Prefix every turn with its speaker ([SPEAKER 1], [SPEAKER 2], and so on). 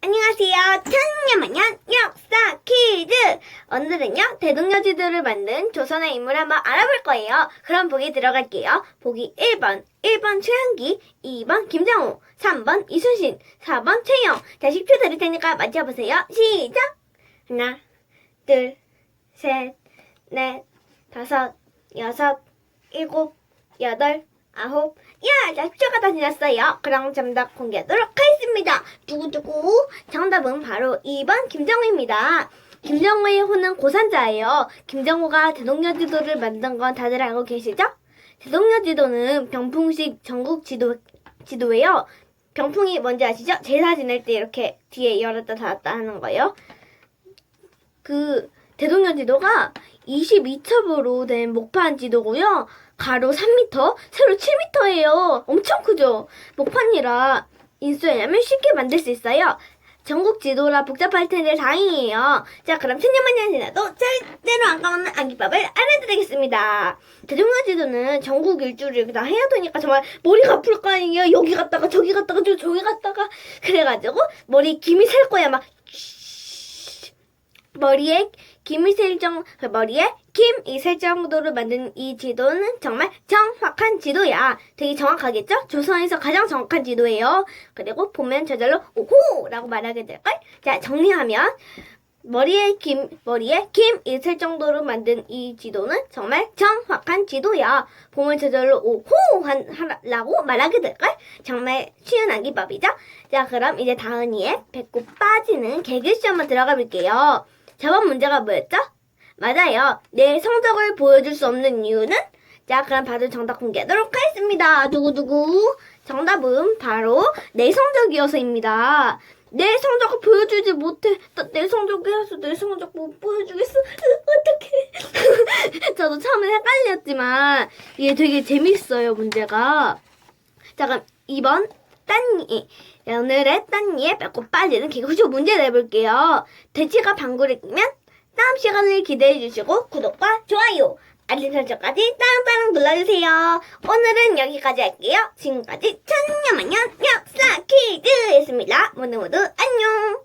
[SPEAKER 1] 안녕하세요. 천년만년 역사 퀴즈! 오늘은요, 대동여지도를 만든 조선의 인물을 한번 알아볼 거예요. 그럼 보기 들어갈게요. 보기 1번, 1번 최한기, 2번 김정우, 3번 이순신, 4번 최영. 자, 10초 드릴 테니까 맞춰보세요. 시작! 하나, 둘, 셋, 넷, 다섯, 여섯, 일곱, 여덟, 아홉, 야, 자, 10초가 다 지났어요. 그럼 정답 공개하도록 하겠습니다. 두구두구. 정답은 바로 2번 김정우입니다. 김정우의 호는 고산자예요. 김정우가 대동여 지도를 만든 건 다들 알고 계시죠? 대동여 지도는 병풍식 전국 지도, 지도예요. 병풍이 뭔지 아시죠? 제사 지낼 때 이렇게 뒤에 열었다 닫았다 하는 거예요. 그 대동여지도가 22첩으로 된 목판 지도고요. 가로 3m, 세로 7m예요. 엄청 크죠? 목판이라 인수하려면 쉽게 만들 수 있어요. 전국 지도라 복잡할 텐데 다행이에요. 자, 그럼 천년만년 지나도 절대로 안 까먹는 안기법을 알려드리겠습니다. 대동여지도는 전국 일주를 다 해야 되니까 정말 머리가 아플 거 아니에요. 여기 갔다가 저기 갔다가 저 저기 갔다가 그래가지고 머리 김이 셀 거야 막 머리에 김이 셀 정, 머리에 김이 셀 정도로 만든 이 지도는 정말 정확한 지도야. 되게 정확하겠죠? 조선에서 가장 정확한 지도예요. 그리고 보면 저절로 오호 라고 말하게 될걸? 자, 정리하면 머리에 김, 머리에 김 있을 정도로 만든 이 지도는 정말 정확한 지도야. 보면 저절로 오호 한, 하라고 말하게 될걸? 정말 쉬운 암기법이죠? 자, 그럼 이제 다은이의 배꼽 빠지는 개그 시험을 들어가 볼게요. 저번 문제가 뭐였죠? 맞아요. 내 성적을 보여줄 수 없는 이유는? 자, 그럼 바로 정답 공개하도록 하겠습니다. 두구두구. 정답은 바로 내 성적이어서입니다. 내 성적을 보여주지 못해. 나내 성적이라서 내 성적 못 보여주겠어. 어떡해. 저도 처음에 헷갈렸지만, 이게 되게 재밌어요, 문제가. 자, 그럼 2번, 딴이. 자, 오늘의 딴이의 배꼽 빠지는 개그쇼 문제 내볼게요. 대치가 방구를 끼면 다음 시간을 기대해 주시고 구독과 좋아요, 알림 설정까지 땅땅 눌러주세요. 오늘은 여기까지 할게요. 지금까지 천년만년 역사 퀴즈였습니다. 모두 모두 안녕.